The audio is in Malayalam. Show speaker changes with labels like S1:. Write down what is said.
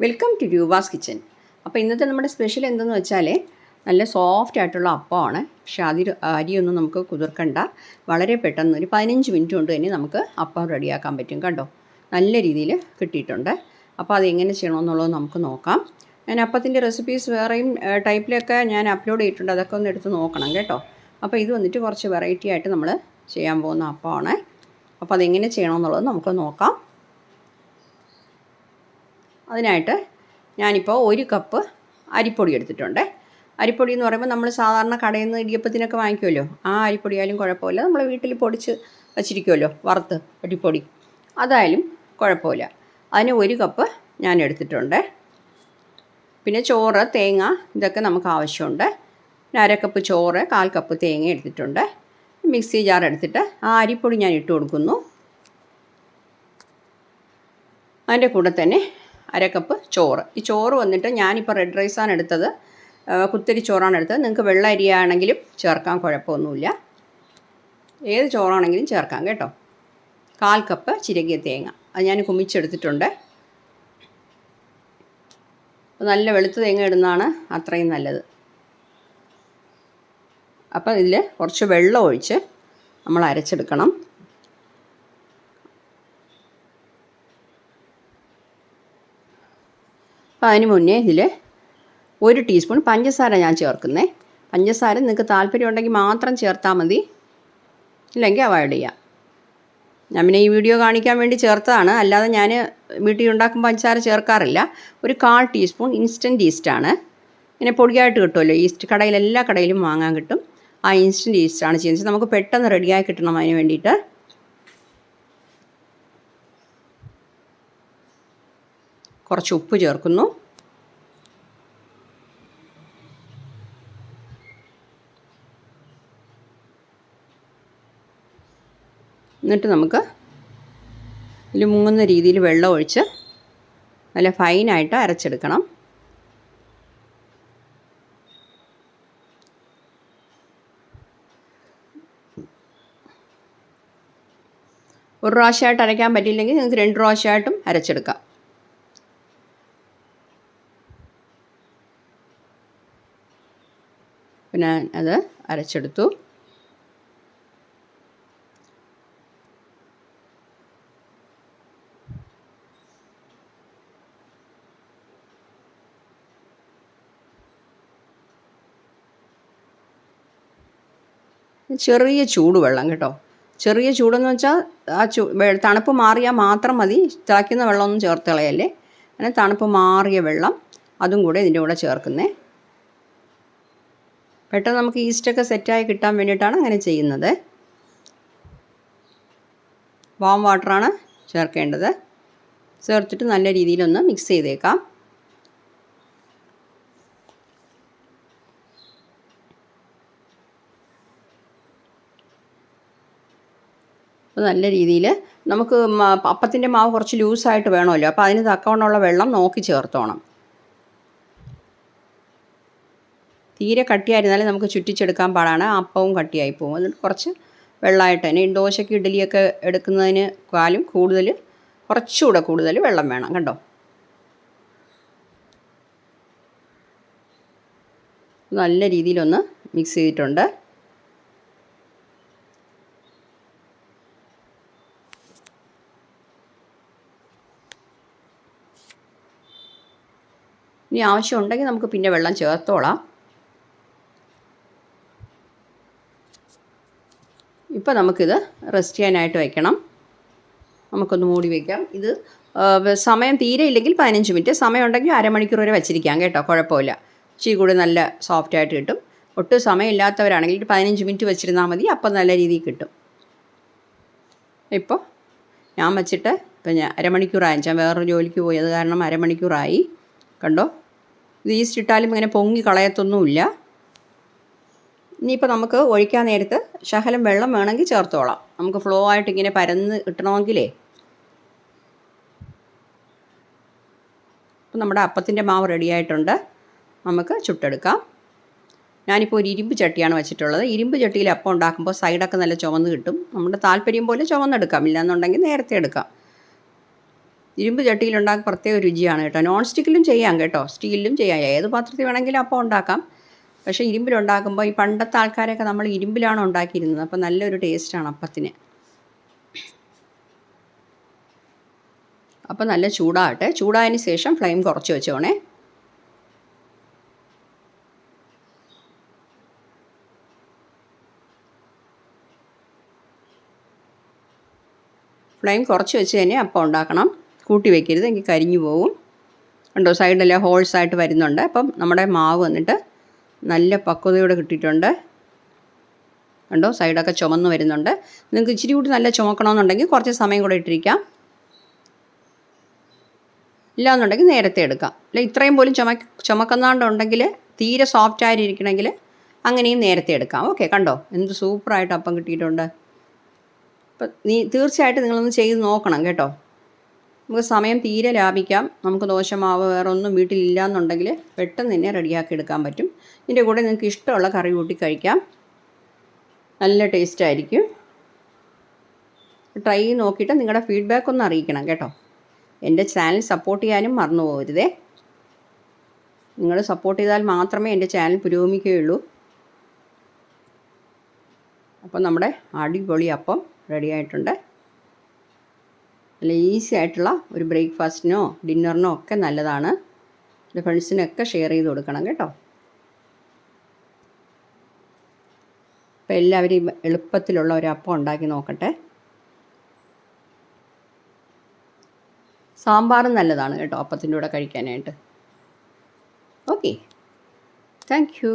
S1: വെൽക്കം ടു രൂപാസ് കിച്ചൻ അപ്പോൾ ഇന്നത്തെ നമ്മുടെ സ്പെഷ്യൽ എന്തെന്ന് വെച്ചാൽ നല്ല സോഫ്റ്റ് ആയിട്ടുള്ള അപ്പമാണ്. പക്ഷെ അതിൽ അരിയൊന്നും നമുക്ക് കുതിർക്കണ്ട. വളരെ പെട്ടെന്ന് ഒരു പതിനഞ്ച് മിനിറ്റ് കൊണ്ട് തന്നെ നമുക്ക് അപ്പം റെഡിയാക്കാൻ പറ്റും കണ്ടോ? നല്ല രീതിയിൽ കിട്ടിയിട്ടുണ്ട്. അപ്പോൾ അതെങ്ങനെ ചെയ്യണമെന്നുള്ളത് നമുക്ക് നോക്കാം. ഞാൻ അപ്പത്തിന്റെ റെസിപ്പീസ് വേറെയും ടൈപ്പിലൊക്കെ ഞാൻ അപ്ലോഡ് ചെയ്തിട്ടുണ്ട്. അതൊക്കെ ഒന്ന് എടുത്ത് നോക്കണം കേട്ടോ. അപ്പോൾ ഇത് വന്നിട്ട് കുറച്ച് വെറൈറ്റി ആയിട്ട് നമ്മൾ ചെയ്യാൻ പോകുന്ന അപ്പമാണ്. അപ്പോൾ അതെങ്ങനെ ചെയ്യണമെന്നുള്ളത് നമുക്ക് നോക്കാം. അതിനായിട്ട് ഞാനിപ്പോൾ ഒരു കപ്പ് അരിപ്പൊടി എടുത്തിട്ടുണ്ട്. അരിപ്പൊടി എന്ന് പറയുമ്പോൾ നമ്മൾ സാധാരണ കടയിൽ നിന്ന് ഇടിയപ്പത്തിനൊക്കെ വാങ്ങിക്കുമല്ലോ ആ അരിപ്പൊടിയായാലും കുഴപ്പമില്ല. നമ്മൾ വീട്ടിൽ പൊടിച്ച് വച്ചിരിക്കുമല്ലോ വറുത്ത് അരിപ്പൊടി. അതായാലും കുഴപ്പമില്ല. അതിന് ഒരു കപ്പ് ഞാൻ എടുത്തിട്ടുണ്ട്. പിന്നെ ചോറ് തേങ്ങ ഇതൊക്കെ നമുക്ക് ആവശ്യമുണ്ട്. പിന്നെ അര കപ്പ് ചോറ് കാൽ കപ്പ് തേങ്ങ എടുത്തിട്ടുണ്ട്. മിക്സി ജാർ എടുത്തിട്ട് ആ അരിപ്പൊടി ഞാൻ ഇട്ട് കൊടുക്കുന്നു. അതിന്റെ കൂടെ തന്നെ അര കപ്പ് ചോറ്. ഈ ചോറ് വന്നിട്ട് ഞാനിപ്പോൾ റെഡ് റൈസാണ് എടുത്തത്. കുത്തിരി ചോറാണ് എടുത്തത്. നിങ്ങൾക്ക് വെള്ള അരിയാണെങ്കിലും ചേർക്കാൻ കുഴപ്പമൊന്നുമില്ല. ഏത് ചോറാണെങ്കിലും ചേർക്കാം കേട്ടോ. കാൽ കപ്പ് ചിരകിയ തേങ്ങ. അത് ഞാൻ കുമിച്ചെടുത്തിട്ടുണ്ട്. നല്ല വെളുത്ത തേങ്ങ ഇടുന്നതാണ് അത്രയും നല്ലത്. അപ്പോൾ ഇതിൽ കുറച്ച് വെള്ളം ഒഴിച്ച് നമ്മൾ അരച്ചെടുക്കണം. അപ്പോൾ അതിന് മുന്നേ ഇതിൽ ഒരു ടീസ്പൂൺ പഞ്ചസാര ഞാൻ ചേർക്കുന്നേ. പഞ്ചസാര നിങ്ങൾക്ക് താല്പര്യം ഉണ്ടെങ്കിൽ മാത്രം ചേർത്താൽ മതി. ഇല്ലെങ്കിൽ അവോയ്ഡ് ചെയ്യാം. ഞാൻ പിന്നെ ഈ വീഡിയോ കാണിക്കാൻ വേണ്ടി ചേർത്തതാണ്. അല്ലാതെ ഞാൻ വീട്ടിൽ ഉണ്ടാക്കുമ്പോൾ പഞ്ചസാര ചേർക്കാറില്ല. ഒരു കാൽ ടീസ്പൂൺ ഇൻസ്റ്റന്റ് ഈസ്റ്റാണ് ഇങ്ങനെ പൊടിയായിട്ട് കിട്ടുമല്ലോ ഈസ്റ്റ് കടയിൽ എല്ലാ കടയിലും വാങ്ങാൻ കിട്ടും. ആ ഇൻസ്റ്റന്റ് ഈസ്റ്റാണ് ചെയ്യുന്നത്. നമുക്ക് പെട്ടെന്ന് റെഡിയായി കിട്ടണം അതിന് വേണ്ടിയിട്ട്. കുറച്ച് ഉപ്പ് ചേർക്കുന്നു. എന്നിട്ട് നമുക്ക് ഇതിൽ മുങ്ങുന്ന രീതിയിൽ വെള്ളം ഒഴിച്ച് നല്ല ഫൈനായിട്ട് അരച്ചെടുക്കണം. ഒരു പ്രാവശ്യമായിട്ട് അരയ്ക്കാൻ പറ്റിയില്ലെങ്കിൽ നിങ്ങൾക്ക് രണ്ട് പ്രാവശ്യമായിട്ടും അരച്ചെടുക്കാം. പിന്നെ അത് അരച്ചെടുത്തു. ചെറിയ ചൂടുവെള്ളം കേട്ടോ. ചെറിയ ചൂടെന്ന് വെച്ചാൽ ആ ചൂ തണുപ്പ് മാറിയാൽ മാത്രം മതി. തിളയ്ക്കുന്ന വെള്ളമൊന്നും ചേർത്ത് കളയല്ലേ. അങ്ങനെ തണുപ്പ് മാറിയ വെള്ളം അതും കൂടെ ഇതിന്റെ കൂടെ ചേർക്കുന്നേ. പെട്ടെന്ന് നമുക്ക് ഈസ്റ്റൊക്കെ സെറ്റായി കിട്ടാൻ വേണ്ടിയിട്ടാണ് അങ്ങനെ ചെയ്യുന്നത്. വാം വാട്ടറാണ് ചേർക്കേണ്ടത്. ചേർത്തിട്ട് നല്ല രീതിയിലൊന്ന് മിക്സ് ചെയ്തേക്കാം. അപ്പോൾ നല്ല രീതിയിൽ നമുക്ക് അപ്പത്തിന്റെ മാവ് കുറച്ച് ലൂസായിട്ട് വേണമല്ലോ. അപ്പോൾ അതിന് തക്കവണ്ണമുള്ള വെള്ളം നോക്കി ചേർത്തോണം. തീരെ കട്ടിയായിരുന്നാലും നമുക്ക് ചുറ്റിച്ചെടുക്കാൻ പാടാണ്. അപ്പവും കട്ടിയായി പോകും. അതുകൊണ്ട് കുറച്ച് വെള്ളമായിട്ട് തന്നെ. ദോശയ്ക്ക് ഇഡ്ഡലിയൊക്കെ എടുക്കുന്നതിന് കാലും കൂടുതൽ കുറച്ചുകൂടെ കൂടുതൽ വെള്ളം വേണം. കണ്ടോ? നല്ല രീതിയിലൊന്ന് മിക്സ് ചെയ്തിട്ടുണ്ട്. ഇനി ആവശ്യമുണ്ടെങ്കിൽ നമുക്ക് പിന്നെ വെള്ളം ചേർത്തോളാം. ഇപ്പോൾ നമുക്കിത് റെസ്റ്റ് ചെയ്യാനായിട്ട് വയ്ക്കണം നമുക്കൊന്ന് മൂടി വയ്ക്കാം ഇത് സമയം തീരെ ഇല്ലെങ്കിൽ പതിനഞ്ച് മിനിറ്റ് സമയം ഉണ്ടെങ്കിൽ അരമണിക്കൂർ വരെ വെച്ചിരിക്കാം കേട്ടോ കുഴപ്പമില്ല. ഇച്ചിരി കൂടി നല്ല സോഫ്റ്റ് ആയിട്ട് കിട്ടും. ഒട്ടും സമയമില്ലാത്തവരാണെങ്കിൽ പതിനഞ്ച് മിനിറ്റ് വെച്ചിരുന്നാൽ മതി അപ്പം നല്ല രീതിയിൽ കിട്ടും. ഇപ്പോൾ ഞാൻ വെച്ചിട്ട് ഇപ്പം ഞാൻ അരമണിക്കൂറായി. ഞാൻ വേറൊരു ജോലിക്ക് പോയി കാരണം അരമണിക്കൂറായി. കണ്ടോ? ഇത് ഈസ്റ്റ് ഇട്ടാലും ഇങ്ങനെ പൊങ്ങി കളയത്തൊന്നുമില്ല. ഇനിയിപ്പോൾ നമുക്ക് ഒഴിക്കാൻ നേരത്ത് ശകലം വെള്ളം വേണമെങ്കിൽ ചേർത്തോളാം. നമുക്ക് ഫ്ലോ ആയിട്ട് ഇങ്ങനെ പരന്ന് കിട്ടണമെങ്കിലേ. അപ്പം നമ്മുടെ അപ്പത്തിന്റെ മാവ് റെഡിയായിട്ടുണ്ട് നമുക്ക് ചുട്ടെടുക്കാം. ഞാനിപ്പോൾ ഒരു ഇരുമ്പ് ചട്ടിയാണ് വെച്ചിട്ടുള്ളത്. ഇരുമ്പ് ചട്ടിയിൽ അപ്പം ഉണ്ടാക്കുമ്പോൾ സൈഡൊക്കെ നല്ല ചുവന്ന് കിട്ടും. നമ്മുടെ താല്പര്യം പോലെ ചുവന്നെടുക്കാം. ഇല്ലാന്നുണ്ടെങ്കിൽ നേരത്തെ എടുക്കാം. ഇരുമ്പ് ചട്ടിയിലുണ്ടാക്കാൻ പ്രത്യേക രുചിയാണ് കേട്ടോ. നോൺ സ്റ്റിക്കിലും ചെയ്യാം കേട്ടോ. സ്റ്റീലിലും ചെയ്യാം. ഏത് പാത്രത്തിൽ വേണമെങ്കിലും അപ്പം ഉണ്ടാക്കാം. പക്ഷേ ഇരുമ്പിലുണ്ടാക്കുമ്പോൾ ഈ പണ്ടത്തെ ആൾക്കാരൊക്കെ നമ്മൾ ഇരുമ്പിലാണ് ഉണ്ടാക്കിയിരുന്നത്? അപ്പോൾ നല്ലൊരു ടേസ്റ്റാണ് അപ്പത്തിന്. അപ്പോൾ നല്ല ചൂടാകട്ടെ. ചൂടായതിന് ശേഷം ഫ്ലെയിം കുറച്ച് വെച്ചോണേ. ഫ്ലെയിം കുറച്ച് വെച്ച് തന്നെ അപ്പം ഉണ്ടാക്കണം. കൂട്ടി വെക്കരുത്. എനിക്ക് കരിഞ്ഞു പോകും കണ്ടോ? സൈഡിലെ ഹോൾസ് ആയിട്ട് വരുന്നുണ്ട്. അപ്പം നമ്മുടെ മാവ് വന്നിട്ട് നല്ല പക്വതയോടെ കിട്ടിയിട്ടുണ്ട്. കണ്ടോ? സൈഡൊക്കെ ചുമന്ന് വരുന്നുണ്ട്. നിങ്ങൾക്ക് ഇച്ചിരി കൂടി നല്ല ചുമക്കണമെന്നുണ്ടെങ്കിൽ കുറച്ച് സമയം കൂടെ ഇട്ടിരിക്കാം. ഇല്ലാന്നുണ്ടെങ്കിൽ നേരത്തെ എടുക്കാം. അല്ല ഇത്രയും പോലും ചുമ ചുമക്കുന്നാണ്ടുണ്ടെങ്കിൽ തീരെ സോഫ്റ്റ് ആയിരിക്കണമെങ്കിൽ അങ്ങനെയും നേരത്തെ എടുക്കാം. ഓക്കെ കണ്ടോ? എന്ത് സൂപ്പറായിട്ട് അപ്പം കിട്ടിയിട്ടുണ്ട്. അപ്പം നീ തീർച്ചയായിട്ടും നിങ്ങളൊന്ന് ചെയ്ത് നോക്കണം കേട്ടോ. നമുക്ക് സമയം തീരെ ലാഭിക്കാം. നമുക്ക് ദോശമാവ് വേറെ ഒന്നും വീട്ടിലില്ല എന്നുണ്ടെങ്കിൽ പെട്ടെന്ന് തന്നെ റെഡിയാക്കി എടുക്കാൻ പറ്റും. ഇതിന്റെ കൂടെ നിങ്ങൾക്ക് ഇഷ്ടമുള്ള കറി കൂട്ടി കഴിക്കാം. നല്ല ടേസ്റ്റ് ആയിരിക്കും. ട്രൈ നോക്കിയിട്ട് നിങ്ങളുടെ ഫീഡ്ബാക്ക് ഒന്ന് അറിയിക്കണം കേട്ടോ. എന്റെ ചാനൽ സപ്പോർട്ട് ചെയ്യാനും മറന്നു പോകരുതേ. നിങ്ങൾ സപ്പോർട്ട് ചെയ്താൽ മാത്രമേ എന്റെ ചാനൽ പുരോഗമിക്കുകയുള്ളൂ. അപ്പം നമ്മുടെ അടിപൊളി അപ്പം റെഡി ആയിട്ടുണ്ട്. നല്ല ഈസി ആയിട്ടുള്ള ഒരു ബ്രേക്ക്ഫാസ്റ്റിനോ ഡിന്നറിനോ ഒക്കെ നല്ലതാണ്. എന്റെ ഫ്രണ്ട്സിനൊക്കെ ഷെയർ ചെയ്ത് കൊടുക്കണം കേട്ടോ. അപ്പോൾ എല്ലാവരും എളുപ്പത്തിലുള്ള ഒരു അപ്പം ഉണ്ടാക്കി നോക്കട്ടെ. സാമ്പാറും നല്ലതാണ് കേട്ടോ അപ്പത്തിന്റെ കൂടെ കഴിക്കാനായിട്ട്. Okay thank you